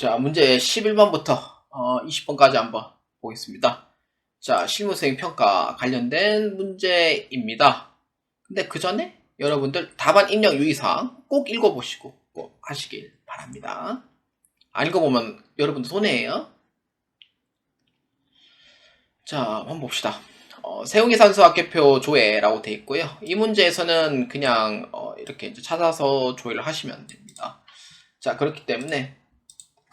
자, 문제 11번부터 어, 20번까지 한번 보겠습니다. 자, 실무수행 평가 관련된 문제입니다. 근데 그 전에 여러분들 답안 입력 유의사항 꼭 읽어보시고 꼭 하시길 바랍니다. 안 읽어보면 여러분들 손해예요. 자, 한번 봅시다. 어, 세운계산서 학계표 조회라고 되어 있고요. 이 문제에서는 그냥 어, 이렇게 찾아서 조회를 하시면 됩니다. 자, 그렇기 때문에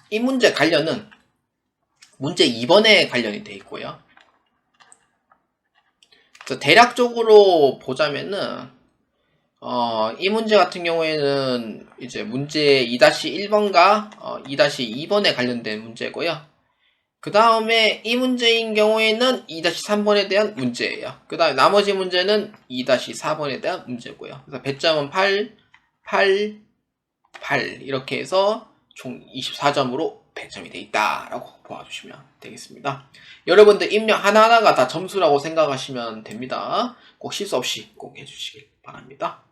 이 문제 관련은 문제 2번에 관련이 되어 있고요. 대략적으로 보자면은 어, 이 문제 같은 경우에는 이제 문제 2-1번과 어, 2-2번에 관련된 문제고요. 그 다음에 이 문제인 경우에는 2-3번에 대한 문제예요. 그 다음에 나머지 문제는 2-4번에 대한 문제고요. 그래서 배점은 8, 8, 8 이렇게 해서 총 24점으로 배점이 돼 있다라고 보아주시면 되겠습니다. 여러분들 입력 하나하나가 다 점수라고 생각하시면 됩니다. 꼭 실수 없이 꼭 해주시길 바랍니다.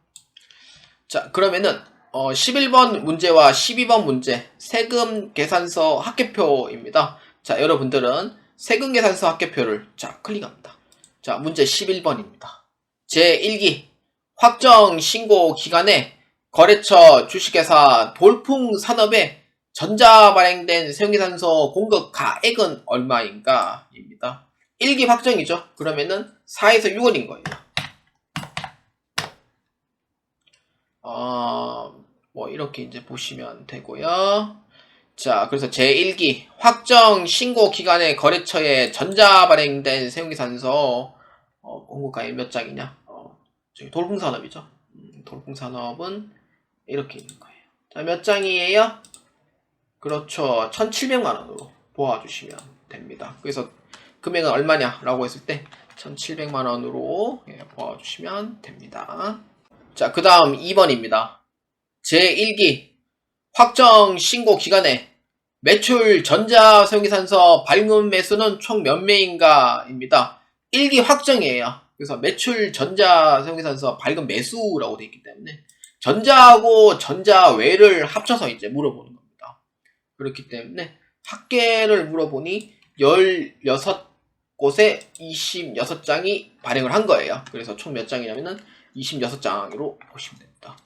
자, 그러면은 어, 11번 문제와 12번 문제 세금 계산서 학계표입니다. 자, 여러분들은 세금 계산서 학계표를 자, 클릭합니다. 자, 문제 11번입니다. 제1기 확정 신고 기간에 거래처 주식회사 돌풍 산업에 전자 발행된 세금계산서 공급 가액은 얼마인가? 입니다. 1기 확정이죠. 그러면은 4에서 6원인 거예요. 어, 뭐 이렇게 이제 보시면 되고요. 자, 그래서 제1기 확정 신고 기간에 거래처에 전자 발행된 세금계산서 어, 공급가액 몇 장이냐? 어, 저기 돌풍산업이죠. 음, 돌풍산업은 이렇게 있는 거예요. 자, 몇 장이에요? 그렇죠. 1,700만 원으로 보아주시면 됩니다. 그래서 금액은 얼마냐 라고 했을 때 1,700만 원으로 예, 보아주시면 됩니다. 자, 그 다음 2번입니다. 제1기 확정 신고 기간에 매출 전자 세금계산서 발급 매수는 총 몇 매인가입니다. 1기 확정이에요. 그래서 매출 전자 세금계산서 발급 매수라고 되어 있기 때문에 전자하고 전자 외를 합쳐서 이제 물어보는 겁니다. 그렇기 때문에 학계를 물어보니 16곳에 26장이 발행을 한 거예요. 그래서 총 몇 장이냐면은 26장으로 보시면 됩니다.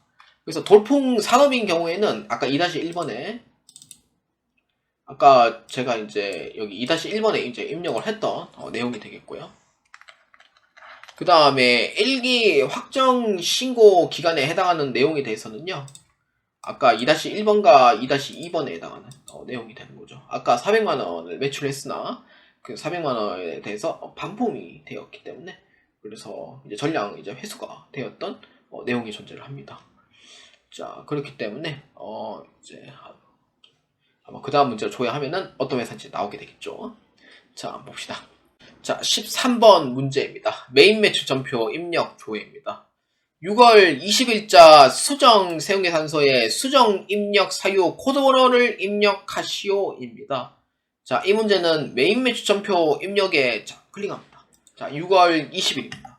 그래서 돌풍 산업인 경우에는 아까 2-1번에 아까 제가 이제 여기 2-1번에 이제 입력을 했던 어, 내용이 되겠고요. 그 다음에 1기 확정 신고 기간에 해당하는 내용에 대해서는요. 아까 2-1번과 2-2번에 해당하는 어, 내용이 되는 거죠. 아까 400만원을 매출했으나 그 400만원에 대해서 반품이 되었기 때문에 그래서 이제 전량 이제 회수가 되었던 어, 내용이 존재를 합니다. 자, 그렇기 때문에 어, 이제 아마 그 다음 문제를 조회하면은 어떤 회사인지 나오게 되겠죠. 자, 봅시다. 자, 13번 문제입니다. 메인 매출 전표 입력 조회입니다. 6월 20일자 수정 세운계산서에 수정 입력 사유 코드 번호를 입력하시오입니다. 자, 이 문제는 메인 매출 전표 입력에 자, 클릭합니다. 자, 6월 20일입니다.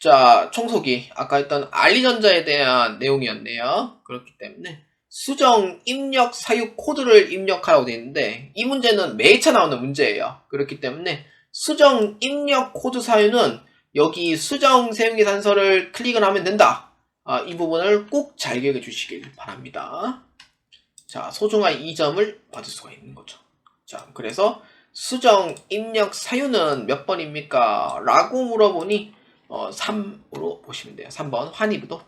자, 청소기 아까 했던 알리전자에 대한 내용이었네요. 그렇기 때문에 수정 입력 사유 코드를 입력하라고 되어 있는데 이 문제는 매차 나오는 문제예요. 그렇기 때문에 수정 입력 코드 사유는 여기 수정 세용계산서를 클릭을 하면 된다. 아, 이 부분을 꼭 잘 기억해 주시길 바랍니다. 자, 소중한 이 점을 받을 수가 있는 거죠. 자, 그래서 수정 입력 사유는 몇 번입니까? 라고 물어보니 어, 3으로 보시면 돼요. 3번 환입도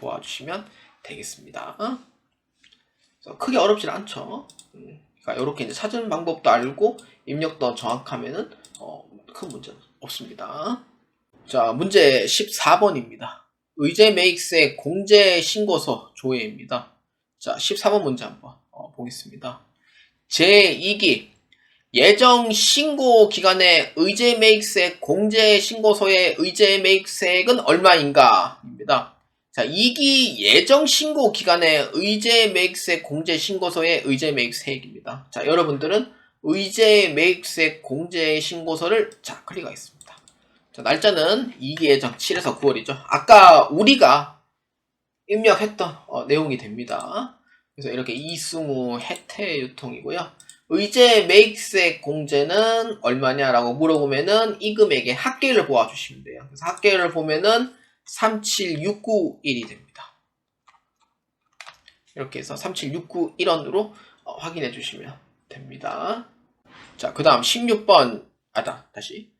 보아주시면 되겠습니다. 크게 어렵진 않죠. 음, 그러니까 이렇게 이제 찾은 방법도 알고 입력도 정확하면은 어, 큰 문제는 없습니다. 자, 문제 14번입니다. 의제 메익스의 공제 신고서 조회입니다. 자, 14번 문제 한번 어, 보겠습니다. 제2기 예정 신고 기간에 의제 매입세액 공제 신고서의 의제 매입세액은 얼마인가? 입니다. 자, 2기 예정 신고 기간에 의제 매입세액 공제 신고서의 의제 매입세액입니다. 자, 여러분들은 의제 매입세액 공제 신고서를 자, 클릭하겠습니다. 자, 날짜는 2기 예정 7에서 9월이죠. 아까 우리가 입력했던 어, 내용이 됩니다. 그래서 이렇게 이승우 해태 유통이고요. 의제 매익세 공제는 얼마냐라고 물어보면은 이 금액의 합계를 보아주시면 돼요. 그래서 합계를 보면은 37691이 됩니다. 이렇게 해서 37691원으로 어, 확인해 주시면 됩니다. 자, 그 다음 16번, 아다, 다시.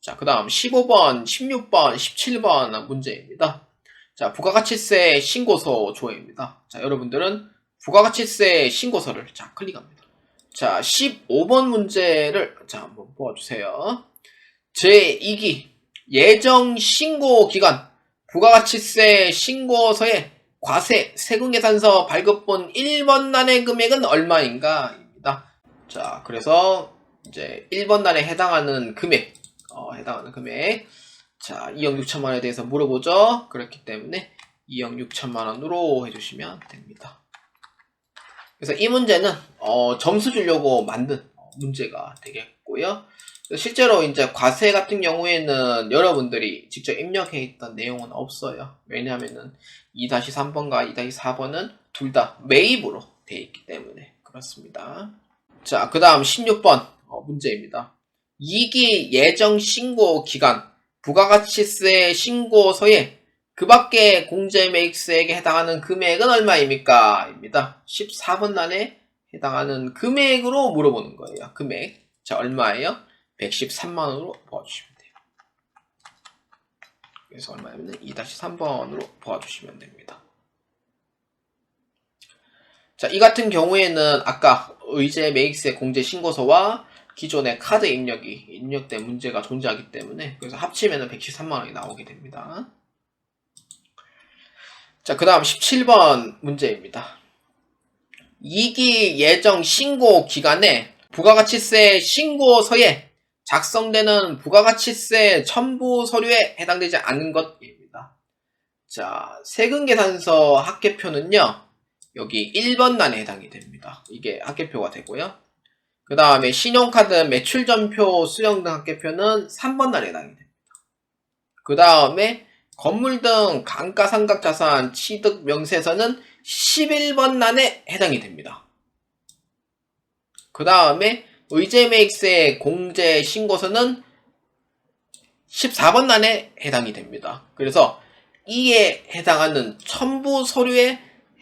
자, 그 다음 15번, 16번, 17번 문제입니다. 자, 부가가치세 신고서 조회입니다. 자, 여러분들은 부가가치세 신고서를 자, 클릭합니다. 자, 15번 문제를 자, 한번 보아주세요. 제2기 예정 신고 기간 부가가치세 신고서의 과세 세금계산서 발급본 1번 난의 금액은 얼마인가? 입니다. 자, 그래서 이제 1번 난에 해당하는 금액, 어, 해당하는 금액. 자, 2억 6천만 원에 대해서 물어보죠. 그렇기 때문에 2억 6천만 원으로 해주시면 됩니다. 그래서 이 문제는 어, 점수 주려고 만든 어, 문제가 되겠고요. 실제로 이제 과세 같은 경우에는 여러분들이 직접 입력해 있던 내용은 없어요. 왜냐하면은 2-3번과 2-4번은 둘 다 매입으로 되어 있기 때문에 그렇습니다. 자, 그 다음 16번 어, 문제입니다. 2기 예정 신고 기간 부가가치세 신고서에 그 밖에 공제 매입세액에 해당하는 금액은 얼마입니까? 입니다. 14번 난에 해당하는 금액으로 물어보는 거예요. 금액. 자, 얼마예요? 113만원으로 보아주시면 돼요. 그래서 얼마냐면 2-3번으로 보아주시면 됩니다. 자, 이 같은 경우에는 아까 의제 매입세 공제 신고서와 기존의 카드 입력이 입력된 문제가 존재하기 때문에 그래서 합치면 113만 원이 나오게 됩니다. 자, 그 다음 17번 문제입니다. 2기 예정 신고 기간에 부가가치세 신고서에 작성되는 부가가치세 첨부 서류에 해당되지 않는 것입니다. 자, 세금계산서 합계표는요, 여기 1번 난에 해당이 됩니다. 이게 합계표가 되고요. 그 다음에 신용카드 매출전표 수령 등 합계표는 3번 난에 해당이 됩니다. 그 다음에 건물 등 감가상각자산 취득 명세서는 11번 난에 해당이 됩니다. 그 다음에 의제매입세 공제 신고서는 14번 난에 해당이 됩니다. 그래서 이에 해당하는 첨부 서류에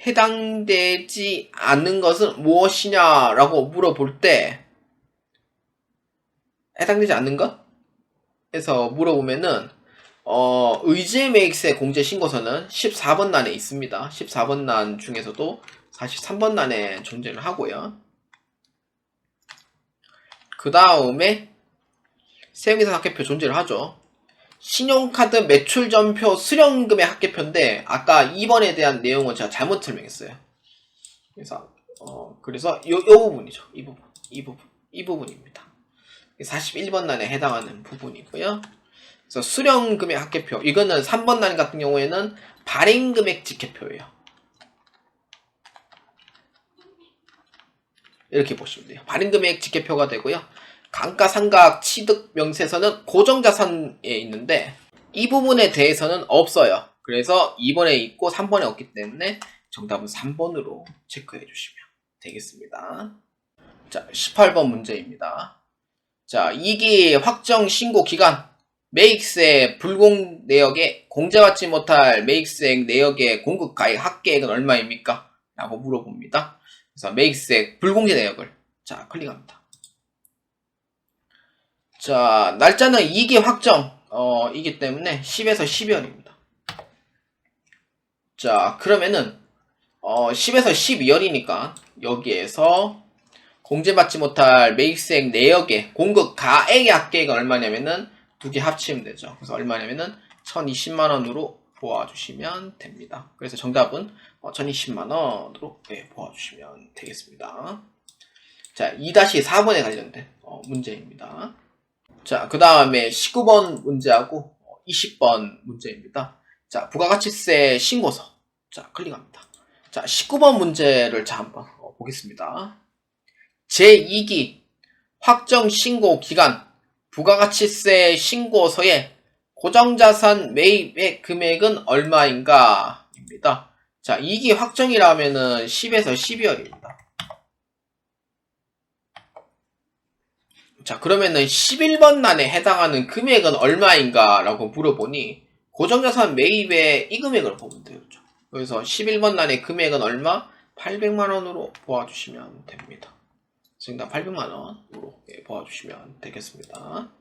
해당되지 않는 것은 무엇이냐라고 물어볼 때 해당되지 않는 것? 에서 물어보면은 어, 의제매입세 공제 신고서는 14번 난에 있습니다. 14번 난 중에서도 43번 난에 존재를 하고요. 그 다음에 세금계산 합계표 존재를 하죠. 신용카드 매출 전표 수령금의 합계표인데 아까 2번에 대한 내용은 제가 잘못 설명했어요. 그래서 어 그래서 요, 요 부분이죠. 이 부분, 이 부분, 이 부분입니다. 41번 난에 해당하는 부분이고요. 그래서 수령금의 합계표 이거는 3번 난 같은 경우에는 발행금액 직계표예요. 이렇게 보시면 돼요. 발행금액 직계표가 되고요. 감가상각 취득 명세서는 고정자산에 있는데 이 부분에 대해서는 없어요. 그래서 2번에 있고 3번에 없기 때문에 정답은 3번으로 체크해 주시면 되겠습니다. 자, 18번 문제입니다. 자, 2기 확정 신고 기간 매익세 불공 내역에 공제받지 못할 매익세액 내역의 공급 가액 합계액은 얼마입니까? 라고 물어봅니다. 그래서 매익세 불공제 내역을 자 클릭합니다. 자 날짜는 2기 확정 어, 이기 때문에 10에서 12월입니다. 자 그러면은 어, 10에서 12월이니까 여기에서 공제받지 못할 매익세액 내역의 공급 가액의 합계액은 얼마냐면은 두 개 합치면 되죠. 그래서 얼마냐면은 1020만원으로 보아주시면 됩니다. 그래서 정답은 1020만원으로 네, 보아주시면 되겠습니다. 자, 2-4번에 관련된 어, 문제입니다. 자, 그 다음에 19번 문제하고 20번 문제입니다. 자, 부가가치세 신고서. 자, 클릭합니다. 자, 19번 문제를 자, 한번 어, 보겠습니다. 제2기 확정 신고 기간 부가가치세 신고서에 고정자산 매입의 금액은 얼마인가? 입니다. 자, 이익이 확정이라면은 10에서 12월입니다. 자, 그러면은 11번 난에 해당하는 금액은 얼마인가? 라고 물어보니, 고정자산 매입의 이 금액을 보면 되겠죠. 그래서 11번 난의 금액은 얼마? 800만원으로 보아주시면 됩니다. 증당 800만원으로 예, 보아주시면 되겠습니다.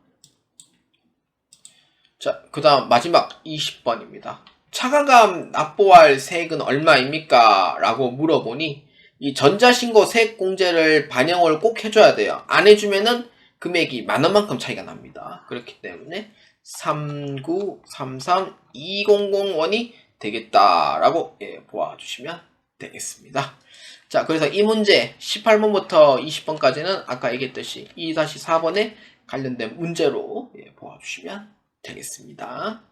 자, 그 다음 마지막 20번입니다. 차가감 납부할 세액은 얼마입니까? 라고 물어보니 이 전자신고 세액 공제를 반영을 꼭 해줘야 돼요. 안 해주면은 금액이 만 원만큼 차이가 납니다. 그렇기 때문에 3933200원이 되겠다라고 예, 보아주시면 되겠습니다. 자, 그래서 이 문제 18번부터 20번까지는 아까 얘기했듯이 2-4번에 관련된 문제로 예, 보아주시면 되겠습니다.